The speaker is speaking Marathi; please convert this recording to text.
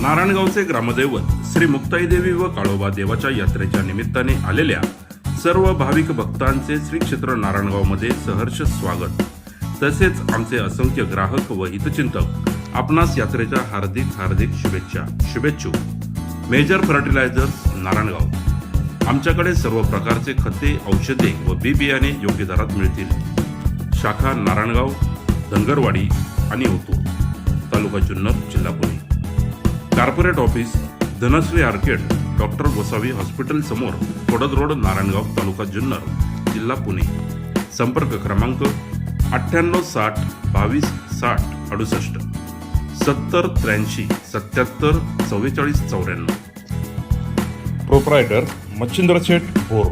नारायणगावचे ग्रामदैवत श्री मुक्ताई देवी व काळोबा देवाच्या यात्रेच्या निमित्ताने आलेल्या सर्व भाविक भक्तांचे श्री क्षेत्र नारायणगावमध्ये सहर्ष स्वागत. तसेच आमचे असंख्य ग्राहक व हितचिंतक आपणास यात्रेच्या हार्दिक हार्दिक शुभेच्छा शुभेच्छू मेजर फर्टिलायझर्स नारायणगाव. आमच्याकडे सर्व प्रकारचे खते औषधे व बी बियाणे योग्य दरात मिळतील. शाखा नारायणगाव धनगरवाडी आणि ओतूर तालुका जुन्नर जिल्हा Pune. Corporate office Dhanashree arcade doctor Gosavi hospital समोर कोडद रोड नारायणगाव तालुका जुन्नर जिल्हा पुणे. संपर्क क्रमांक अठ्ठ्याण्णव साठ बावीस साठ अडुसष्ट. सत्तर त्र्याऐंशी सत्याहत्तर चव्वेचाळीस चौऱ्याण्णव. प्रोप्रायटर मच्छिंद्र शेठ भोर